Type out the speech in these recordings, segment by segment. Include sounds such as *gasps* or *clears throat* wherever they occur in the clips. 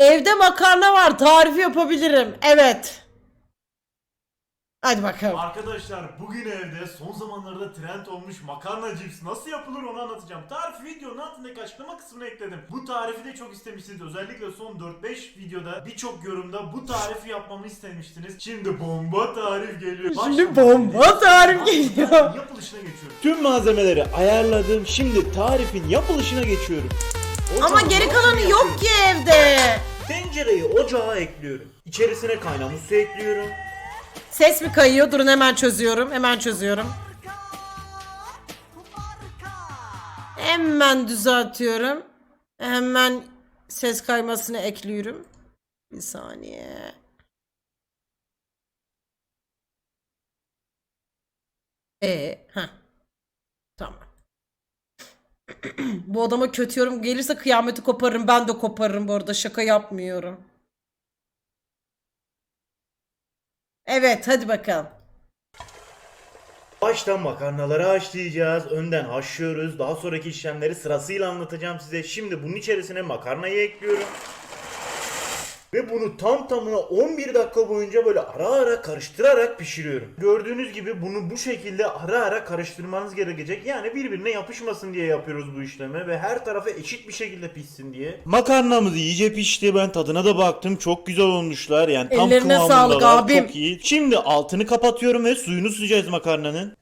Evde makarna var. Tarifi yapabilirim. Evet. Hadi bakalım. Arkadaşlar bugün evde son zamanlarda trend olmuş makarna cips nasıl yapılır onu anlatacağım. Tarifi videonun altındaki açıklama kısmına ekledim. Bu tarifi de çok istemişsiniz. Özellikle son 4-5 videoda birçok yorumda bu tarifi yapmamı istemiştiniz. Şimdi bomba tarif geliyor. Şimdi bomba tarif geliyor. Yapılışına geçiyorum. Tüm malzemeleri ayarladım. Şimdi tarifin yapılışına geçiyorum. Ama Ocağın geri kalanı yok ki evde. Tencereyi ocağa ekliyorum. İçerisine kaynamış su ekliyorum. Ses mi kayıyor? Durun hemen çözüyorum. Hemen çözüyorum. Hemen düzeltiyorum. Hemen ses kaymasını ekliyorum. Bir saniye. E, ha. Tamam. Bu adama kötü yorum gelirse kıyameti koparırım. Ben de koparırım bu arada. Şaka yapmıyorum. Evet, hadi bakalım. Baştan makarnaları haşlayacağız. Önden haşlıyoruz. Daha sonraki işlemleri sırasıyla anlatacağım size. Şimdi bunun içerisine makarnayı ekliyorum. Ve bunu tam tamına 11 dakika boyunca böyle ara ara karıştırarak pişiriyorum. Gördüğünüz gibi bunu bu şekilde ara ara karıştırmanız gerekecek. Yani birbirine yapışmasın diye yapıyoruz bu işlemi ve her tarafı eşit bir şekilde pişsin diye. Makarnamız iyice pişti. Ben tadına da baktım. Çok güzel olmuşlar. Yani tam Ellerine kıvamındalar. sağlık abim. Çok iyi. Şimdi altını kapatıyorum ve suyunu süzeceğiz makarnanın.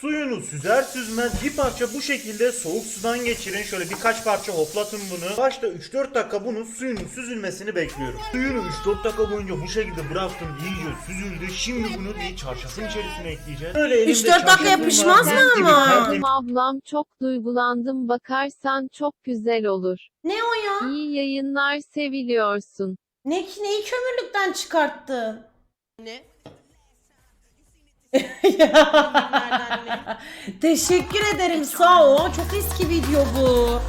Suyunu süzer süzmez bir parça bu şekilde soğuk sudan geçirin. Şöyle birkaç parça hoplatın bunu. Başta 3-4 dakika bunun suyunun süzülmesini bekliyorum. Suyunu 3-4 dakika boyunca bu şekilde bıraktım. iyice süzüldü. Şimdi bunu bir çarşafın içerisine ekleyeceğiz. Böyle elimde 3-4 dakika çarşafım var. yapışmaz mı Mis gibi ama? tertemiz Ablam çok duygulandım bakarsan çok güzel olur. Ne o ya? İyi yayınlar seviliyorsun. Ne, neyi kömürlükten çıkarttı? Ne? *laughs* Teşekkür ederim sağ ol. Çok eski video bu.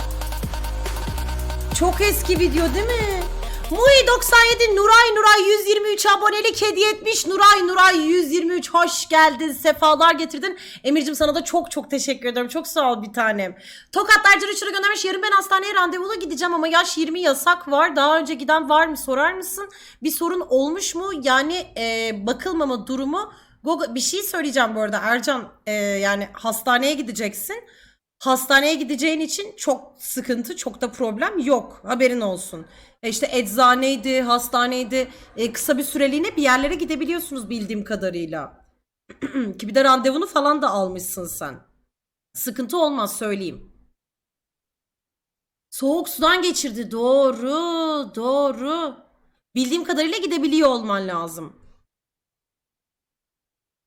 Çok eski video değil mi? Mui 97 Nuray Nuray 123 abonelik hediye etmiş. Nuray Nuray 123 hoş geldin. Sefalar getirdin. Emircim sana da çok çok teşekkür ederim. Çok sağ ol bir tanem. Tokatlar Cırı Çırı göndermiş. Yarın ben hastaneye randevulu gideceğim ama yaş 20 yasak var. Daha önce giden var mı sorar mısın? Bir sorun olmuş mu? Yani e, bakılmama durumu Google, bir şey söyleyeceğim bu arada Ercan e, yani hastaneye gideceksin. Hastaneye gideceğin için çok sıkıntı, çok da problem yok. Haberin olsun. E işte eczaneydi, hastaneydi. E, kısa bir süreliğine bir yerlere gidebiliyorsunuz bildiğim kadarıyla. *clears throat* Ki bir de randevunu falan da almışsın sen. Sıkıntı olmaz söyleyeyim. Soğuk sudan geçirdi. Doğru, doğru. Bildiğim kadarıyla gidebiliyor olman lazım.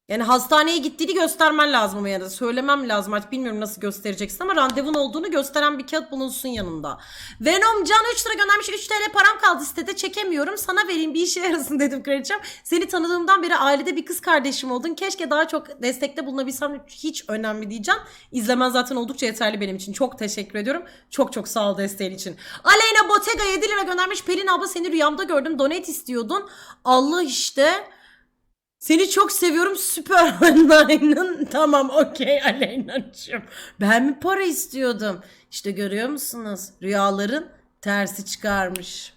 Yani hastaneye gittiğini göstermen lazım ama ya da söylemem lazım artık bilmiyorum nasıl göstereceksin ama randevun olduğunu gösteren bir kağıt bulunsun yanında. Venom Can 3 lira göndermiş 3 TL param kaldı sitede çekemiyorum sana vereyim bir işe yarasın dedim kraliçem. Seni tanıdığımdan beri ailede bir kız kardeşim oldun keşke daha çok destekte bulunabilsem hiç önemli diyeceğim. İzlemen zaten oldukça yeterli benim için çok teşekkür ediyorum. Çok çok sağ ol desteğin için. Aleyna Bottega 7 lira göndermiş Pelin abla seni rüyamda gördüm donate istiyordun. Allah işte. Seni çok seviyorum Süper *laughs* Online'ın. Tamam okey Aleyna'cığım. Ben mi para istiyordum? İşte görüyor musunuz? Rüyaların tersi çıkarmış.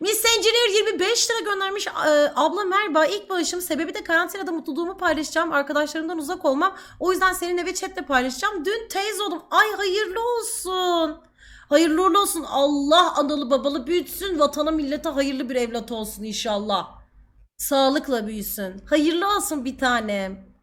Miss Engineer 25 lira göndermiş. Ee, abla merhaba. İlk bağışım sebebi de karantinada mutluluğumu paylaşacağım. Arkadaşlarımdan uzak olmam. O yüzden seninle ve chatle paylaşacağım. Dün teyze oldum. Ay hayırlı olsun. Hayırlı olsun. Allah analı babalı büyütsün. Vatana millete hayırlı bir evlat olsun inşallah. Sağlıkla büyüsün. Hayırlı olsun bir tanem.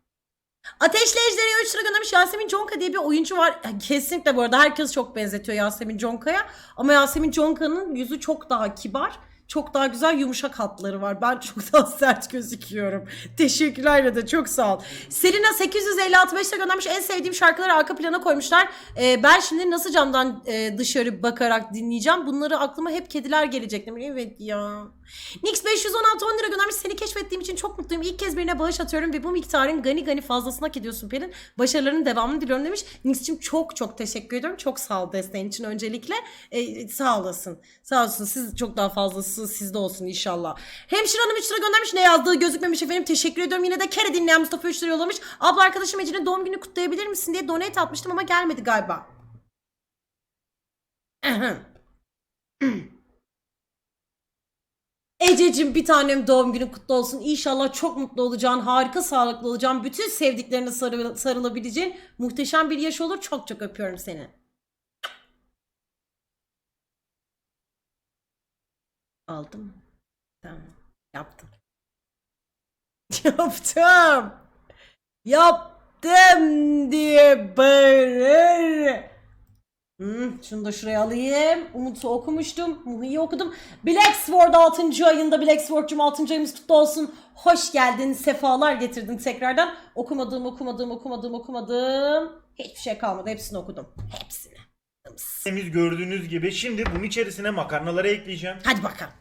Ateşli Ejder'e 3 lira göndermiş Yasemin Conka diye bir oyuncu var. Kesinlikle bu arada herkes çok benzetiyor Yasemin Conka'ya. Ama Yasemin Conka'nın yüzü çok daha kibar. Çok daha güzel yumuşak hatları var. Ben *laughs* çok daha sert gözüküyorum. Teşekkürler de çok sağ ol. Selina 856 lira göndermiş. En sevdiğim şarkıları arka plana koymuşlar. Ee, ben şimdi nasıl camdan e, dışarı bakarak dinleyeceğim? Bunları aklıma hep kediler gelecek. Evet ya. Nix 516 10 lira göndermiş. Seni keşfettiğim için çok mutluyum. İlk kez birine bağış atıyorum ve bu miktarın gani gani fazlasına hak ediyorsun Pelin. Başarılarının devamını diliyorum demiş. Nix'cim çok çok teşekkür ediyorum. Çok sağ ol desteğin için öncelikle. Ee, sağ olasın. Sağ olsun. Siz çok daha fazlası sizde olsun inşallah. Hemşire Hanım 3 lira göndermiş. Ne yazdığı gözükmemiş efendim. Teşekkür ediyorum. Yine de kere dinleyen Mustafa 3 lira yollamış. Abla arkadaşım Ece'nin doğum günü kutlayabilir misin diye donate atmıştım ama gelmedi galiba. *clears throat* *clears throat* *clears throat* Ececiğim bir tanem doğum günün kutlu olsun. İnşallah çok mutlu olacağın, harika sağlıklı olacağın, bütün sevdiklerine sarı, sarılabileceğin muhteşem bir yaş olur. Çok çok öpüyorum seni. Aldım. Tamam. Yaptım. *laughs* Yaptım. Yaptım diye bağırır. Hmm, şunu da şuraya alayım. Umut'u okumuştum. Muhi'yi okudum. Black Sword 6. ayında Black Sword'cum 6. ayımız kutlu olsun. Hoş geldin. Sefalar getirdin tekrardan. Okumadığım, okumadığım, okumadığım, okumadığım. Hiçbir şey kalmadı. Hepsini okudum. Hepsini. Temiz gördüğünüz gibi şimdi bunun içerisine makarnaları ekleyeceğim. Hadi bakalım.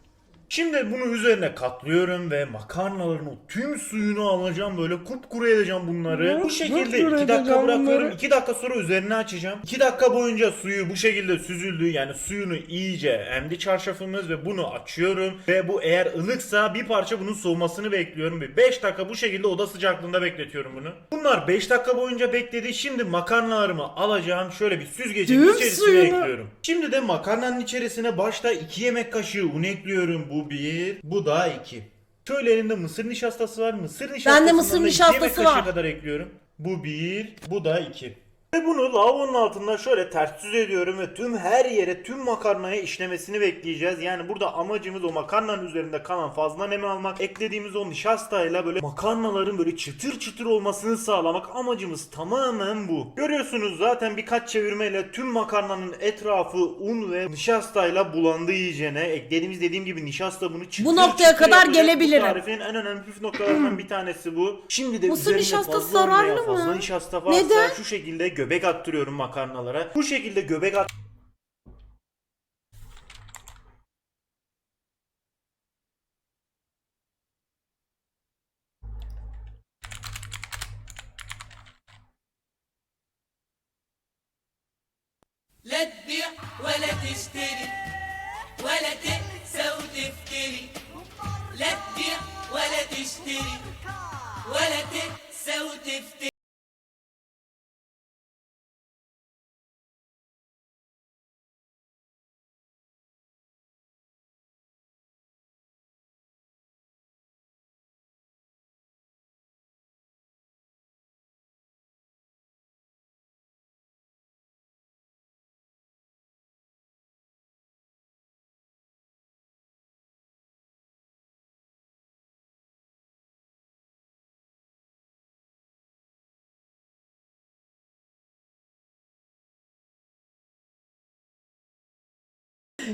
Şimdi bunu üzerine katlıyorum ve makarnaların o tüm suyunu alacağım böyle kupkuru edeceğim bunları. Bu şekilde kupkuru 2 dakika edeceğim bırakıyorum. bunları. 2 dakika sonra üzerine açacağım. 2 dakika boyunca suyu bu şekilde süzüldü. Yani suyunu iyice emdi çarşafımız ve bunu açıyorum. Ve bu eğer ılıksa bir parça bunun soğumasını bekliyorum. Ve 5 dakika bu şekilde oda sıcaklığında bekletiyorum bunu. Bunlar 5 dakika boyunca bekledi. Şimdi makarnalarımı alacağım. Şöyle bir süzgecin içerisine suyunu. ekliyorum. Şimdi de makarnanın içerisine başta 2 yemek kaşığı un ekliyorum. Bu bir, bu da iki. Şöyle elimde mısır nişastası var. Mısır nişastasından mısır da iki nişastası yemek kaşığı var. kadar ekliyorum. Bu bir, bu da iki. Ve bunu lavabonun altında şöyle ters düz ediyorum ve tüm her yere tüm makarnaya işlemesini bekleyeceğiz. Yani burada amacımız o makarnanın üzerinde kalan fazla nemi almak. Eklediğimiz o nişastayla böyle makarnaların böyle çıtır çıtır olmasını sağlamak amacımız tamamen bu. Görüyorsunuz zaten birkaç çevirmeyle tüm makarnanın etrafı un ve nişastayla bulandı iyicene. Eklediğimiz dediğim gibi nişasta bunu çıtır Bu noktaya çıtır kadar gelebilirim. Bu tarifin en önemli püf noktalarından bir tanesi bu. Şimdi de Mısır üzerine nişastası fazla zararlı mı? Fazla nişasta varsa Neden? şu şekilde göbek attırıyorum makarnalara. Bu şekilde göbek at لا تبيع ولا تشتري ولا تنسى وتفتري لا تبيع ولا تشتري ولا تنسى وتفتري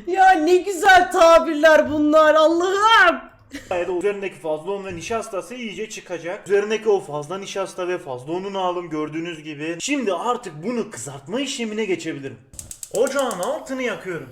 Ya ne güzel tabirler bunlar Allah'ım. sayede üzerindeki fazla un ve nişastası iyice çıkacak. Üzerindeki o fazla nişasta ve fazla ununu aldım gördüğünüz gibi. Şimdi artık bunu kızartma işlemine geçebilirim. Ocağın altını yakıyorum.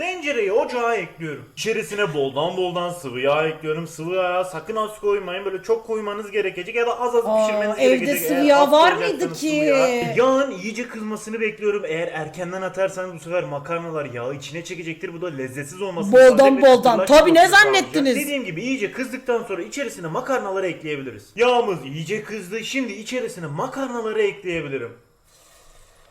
Tencereyi ocağa ekliyorum. İçerisine boldan boldan sıvı yağ ekliyorum. Sıvı yağ sakın az koymayın. Böyle çok koymanız gerekecek ya da az az Aa, pişirmeniz evde gerekecek. sıvı Eğer yağ az var koyacaksanız mıydı sıvı ki? yağ. Yağın iyice kızmasını bekliyorum. Eğer erkenden atarsanız bu sefer makarnalar yağı içine çekecektir. Bu da lezzetsiz olmasını Boldan boldan. Tabii, ne zannettiniz? Dediğim gibi iyice kızdıktan sonra içerisine makarnaları ekleyebiliriz. Yağımız iyice kızdı. Şimdi içerisine makarnaları ekleyebilirim.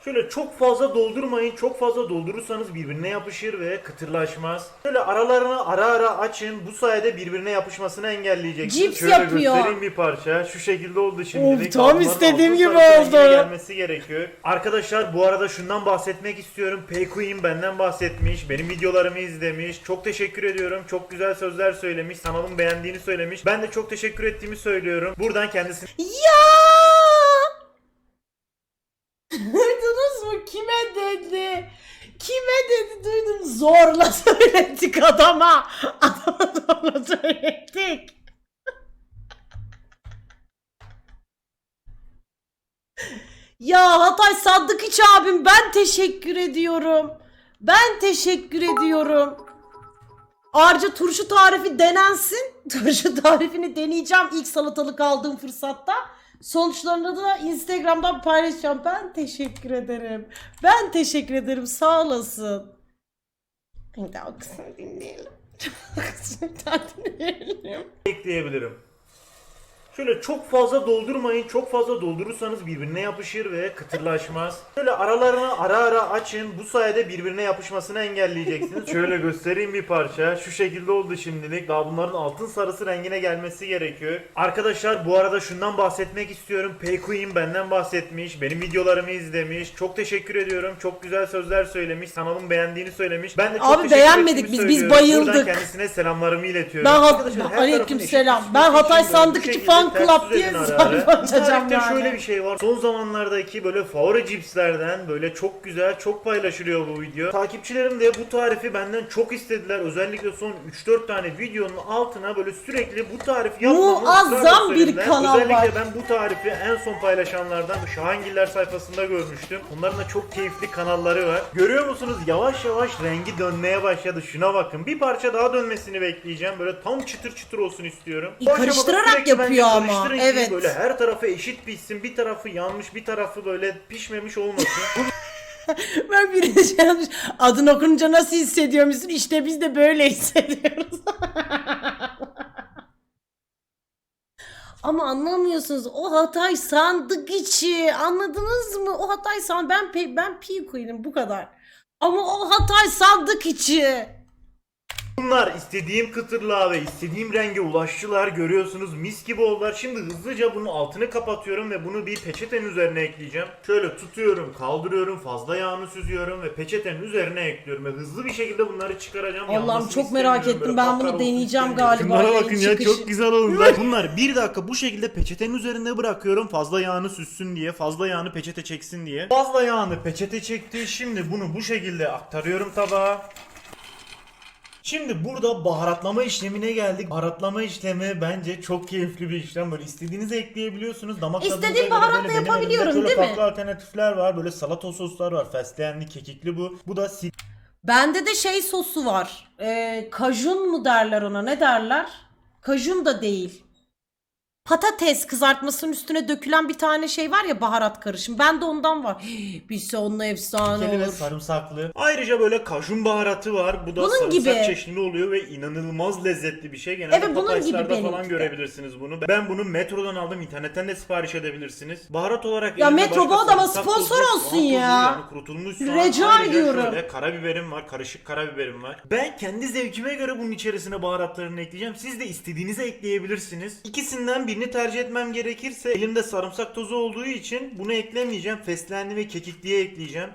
Şöyle çok fazla doldurmayın. Çok fazla doldurursanız birbirine yapışır ve kıtırlaşmaz. Şöyle aralarını ara ara açın. Bu sayede birbirine yapışmasını engelleyeceksiniz. Cips Şöyle yapıyor. göstereyim bir parça. Şu şekilde oldu şimdi. Of, tam istediğim gibi oldu. Gelmesi gerekiyor. Arkadaşlar bu arada şundan bahsetmek istiyorum. Payqueen benden bahsetmiş. Benim videolarımı izlemiş. Çok teşekkür ediyorum. Çok güzel sözler söylemiş. Kanalımı beğendiğini söylemiş. Ben de çok teşekkür ettiğimi söylüyorum. Buradan kendisine Ya! Zorla *laughs* söylettik adama. Adama zorla söylettik. Ya Hatay Sadıkıç abim ben teşekkür ediyorum. Ben teşekkür ediyorum. Ayrıca turşu tarifi denensin. *laughs* Turşu tarifini deneyeceğim ilk salatalık aldığım fırsatta. Sonuçlarını da Instagram'dan paylaşacağım. Ben teşekkür ederim. Ben teşekkür ederim. Sağ olasın. Bir daha kısmı dinleyelim. *laughs* Bir daha dinleyelim. ekleyebilirim. Şöyle çok fazla doldurmayın. Çok fazla doldurursanız birbirine yapışır ve kıtırlaşmaz. Şöyle aralarını ara ara açın. Bu sayede birbirine yapışmasını engelleyeceksiniz. *laughs* Şöyle göstereyim bir parça. Şu şekilde oldu şimdilik. Daha bunların altın sarısı rengine gelmesi gerekiyor. Arkadaşlar bu arada şundan bahsetmek istiyorum. Payqueen benden bahsetmiş. Benim videolarımı izlemiş. Çok teşekkür ediyorum. Çok güzel sözler söylemiş. Kanalımı beğendiğini söylemiş. Ben de çok Abi beğenmedik biz, biz söylüyorum. Buradan bayıldık. kendisine selamlarımı iletiyorum. Ben hat- Arkadaşlar, her Aleyküm tarafın selam. Ben Hatay böyle Sandık bu içi şekilde fan ters club diye ara ara. sayfa açacağım tarifte yani. şöyle bir şey var. Son zamanlardaki böyle favori cipslerden böyle çok güzel, çok paylaşılıyor bu video. Takipçilerim de bu tarifi benden çok istediler. Özellikle son 3-4 tane videonun altına böyle sürekli bu tarifi yapmamı Muazzam ısrarla bir söylediler. kanal Özellikle var. ben bu tarifi en son paylaşanlardan Şahangiller sayfasında görmüştüm. Onların da çok keyifli kanalları var. Görüyor musunuz? Yavaş yavaş rengi dönmeye başladı. Şuna bakın. Bir parça daha dönmesini bekleyeceğim. Böyle tam çıtır çıtır olsun istiyorum. İyi, karıştırarak sürekli yapıyor ama. karıştırın ki Evet. Böyle her tarafı eşit pişsin. Bir tarafı yanmış, bir tarafı böyle pişmemiş olmasın. *laughs* Ben bir şey yazmış. Adını okununca nasıl hissediyor musun? İşte biz de böyle hissediyoruz. *laughs* Ama anlamıyorsunuz. O Hatay sandık içi. Anladınız mı? O Hatay sandık. Ben ben pi koyayım bu kadar. Ama o Hatay sandık içi. Bunlar istediğim kıtırlığa ve istediğim renge ulaştılar. Görüyorsunuz mis gibi oldular. Şimdi hızlıca bunun altını kapatıyorum ve bunu bir peçetenin üzerine ekleyeceğim. Şöyle tutuyorum, kaldırıyorum, fazla yağını süzüyorum ve peçetenin üzerine ekliyorum. Ve hızlı bir şekilde bunları çıkaracağım. Allah'ım Yanmasını çok merak istemiyorum. ettim. Böyle Ben bunu olsun deneyeceğim istemiyorum. galiba. Şunlara yayın bakın ya çok güzel oldular. Bunlar bir dakika bu şekilde peçetenin üzerinde bırakıyorum. Fazla yağını süssün diye, fazla yağını peçete çeksin diye. Fazla yağını peçete çekti. Şimdi bunu bu şekilde aktarıyorum tabağa. Şimdi burada baharatlama işlemine geldik. Baharatlama işlemi bence çok keyifli bir işlem. Böyle istediğinizi ekleyebiliyorsunuz. Damak İstediğim baharatla yapabiliyorum, değil mi? farklı alternatifler var. Böyle salata soslar var. Fesleğenli, kekikli bu. Bu da Bende de şey sosu var. Ee, kajun mu derler ona? Ne derler? Kajun da değil. Patates kızartmasının üstüne dökülen bir tane şey var ya baharat karışım. Bende ondan var. *gasps* Bilse onunla efsane Sirkeli ve olur. sarımsaklı. Ayrıca böyle kajun baharatı var. Bu da Bunun sarımsak gibi. çeşnili oluyor ve inanılmaz lezzetli bir şey. Genelde Evet, bunun gibi Popeyes'larda benimki falan de. görebilirsiniz bunu. Ben bunu metrodan aldım. internetten de sipariş edebilirsiniz. Baharat olarak Ya elimde Metro başka bu adama sarımsak sponsor tozu, olsun soğan tozu, ya. Yani kurutulmuş soğan. Rica Ayrıca ediyorum. Şöyle karabiberim var. Karışık karabiberim var. Ben kendi zevkime göre bunun içerisine baharatlarını ekleyeceğim. Siz de istediğinizi ekleyebilirsiniz. İkisinden birini tercih etmem gerekirse elimde sarımsak tozu olduğu için bunu eklemeyeceğim. Fesleğenli ve kekikliye ekleyeceğim.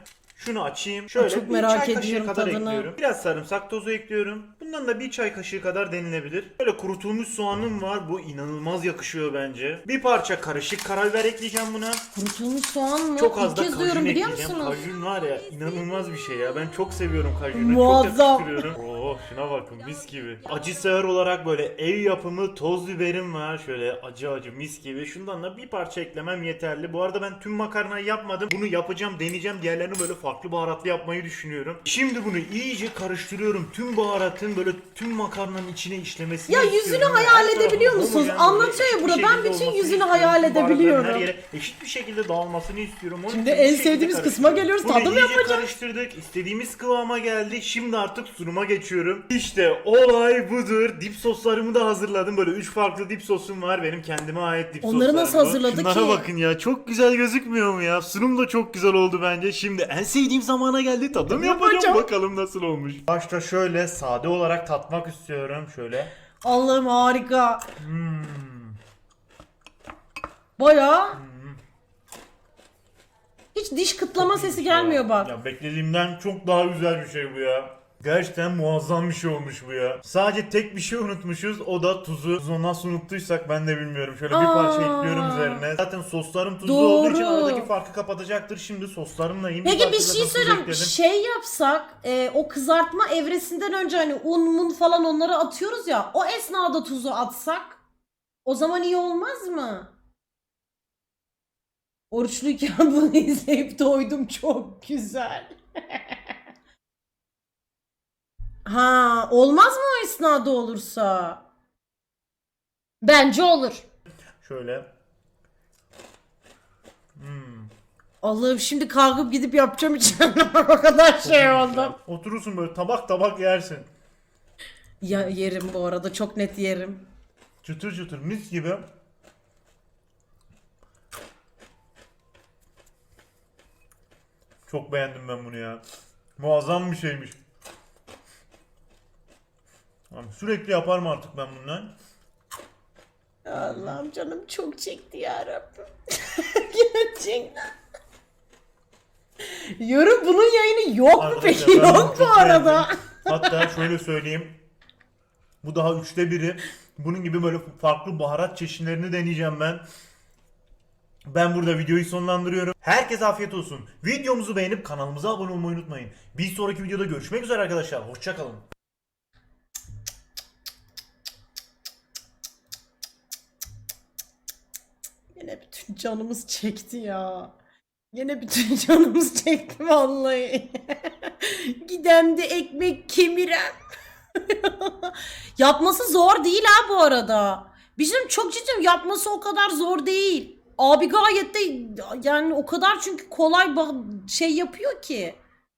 Şunu açayım. Şöyle çok bir merak çay kaşığı ediyorum kadar tadını. ekliyorum. Biraz sarımsak tozu ekliyorum. Bundan da bir çay kaşığı kadar denilebilir. Böyle kurutulmuş soğanım var. Bu inanılmaz yakışıyor bence. Bir parça karışık karabiber ekleyeceğim buna. Kurutulmuş soğan mı? Çok az İlk da kez kajun duyuyorum biliyor ekleyeceğim. musunuz? Kajun var ya inanılmaz bir şey ya. Ben çok seviyorum kajunu. Muazzam. Çok yakıştırıyorum. Oo şuna bakın mis gibi. Acı sever olarak böyle ev yapımı toz biberim var. Şöyle acı acı mis gibi. Şundan da bir parça eklemem yeterli. Bu arada ben tüm makarnayı yapmadım. Bunu yapacağım deneyeceğim. Diğerlerini böyle farklı baharatlı yapmayı düşünüyorum. Şimdi bunu iyice karıştırıyorum. Tüm baharatın böyle tüm makarnanın içine işlemesini Ya istiyorum. yüzünü Her hayal tarafı edebiliyor musunuz? homojen Anlatıyor ya burada. Ben şekilde bütün olmasını yüzünü istiyorum. hayal Tüm baharatların edebiliyorum. Her yere eşit bir şekilde dağılmasını istiyorum. Onun Şimdi için en şekilde sevdiğimiz kısma karıştırıyorum. geliyoruz. Bunu Tadım iyice yapacağız. karıştırdık. İstediğimiz kıvama geldi. Şimdi artık sunuma geçiyorum. İşte olay budur. Dip soslarımı da hazırladım. Böyle 3 farklı dip sosum var. Benim kendime ait dip Onları soslarım nasıl bu. hazırladı Şunlara ki? bakın ya. Çok güzel gözükmüyor mu ya? Sunum da çok güzel oldu bence. Şimdi en sevdiğim zamana geldi. Tadım yapacağım. Yapacağım. Bakalım nasıl olmuş. Başta şöyle sade olarak tatmak istiyorum. Şöyle. Allah'ım harika. Hmm. Baya hiç diş kıtlama sesi İyiymiş ya. gelmiyor bak. Ya beklediğimden çok daha güzel bir şey bu ya. Gerçekten muazzam bir şey olmuş bu ya. Sadece tek bir şey unutmuşuz. O da tuzu. Tuzu nasıl unuttuysak ben de bilmiyorum. Şöyle bir parça Aa. ekliyorum üzerine. Zaten soslarım tuzlu Doğru. olduğu için aradaki farkı kapatacaktır. Şimdi soslarımla yiyeyim. Peki bir şey söyleyeceğim. Şey yapsak e, o kızartma evresinden önce hani un mun falan onları atıyoruz ya. O esnada tuzu atsak o zaman iyi olmaz mı? Oruçluyken *laughs* bunu izleyip doydum. Çok güzel. *laughs* Ha, olmaz mı o esnada olursa? Bence olur. Şöyle. Hmm. Allah'ım şimdi kalkıp gidip yapacağım için *laughs* o kadar şey oldum. Oturursun böyle tabak tabak yersin. Ya yerim bu arada çok net yerim. Çıtır çıtır mis gibi. Çok beğendim ben bunu ya. Muazzam bir şeymiş. Abi sürekli yaparım artık ben bundan. Allah'ım canım çok çekti ya Rabbim. *laughs* Gerçekten. Yorum bunun yayını yok mu Arkadaşlar peki? ben bunu Yok çok arada. beğendim. Hatta şöyle söyleyeyim. Bu daha üçte biri. Bunun gibi böyle farklı baharat çeşitlerini deneyeceğim ben. Ben burada videoyu sonlandırıyorum. Herkese afiyet olsun. Videomuzu beğenip kanalımıza abone olmayı unutmayın. Bir sonraki videoda görüşmek üzere arkadaşlar. Hoşçakalın. Yine bütün canımız çekti ya. Yine bütün *laughs* canımız çekti vallahi. *laughs* Gidem de ekmek kemirem. *laughs* yapması zor değil ha bu arada. Bizim çok ciddiyim yapması o kadar zor değil. Abi gayet de yani o kadar çünkü kolay şey yapıyor ki.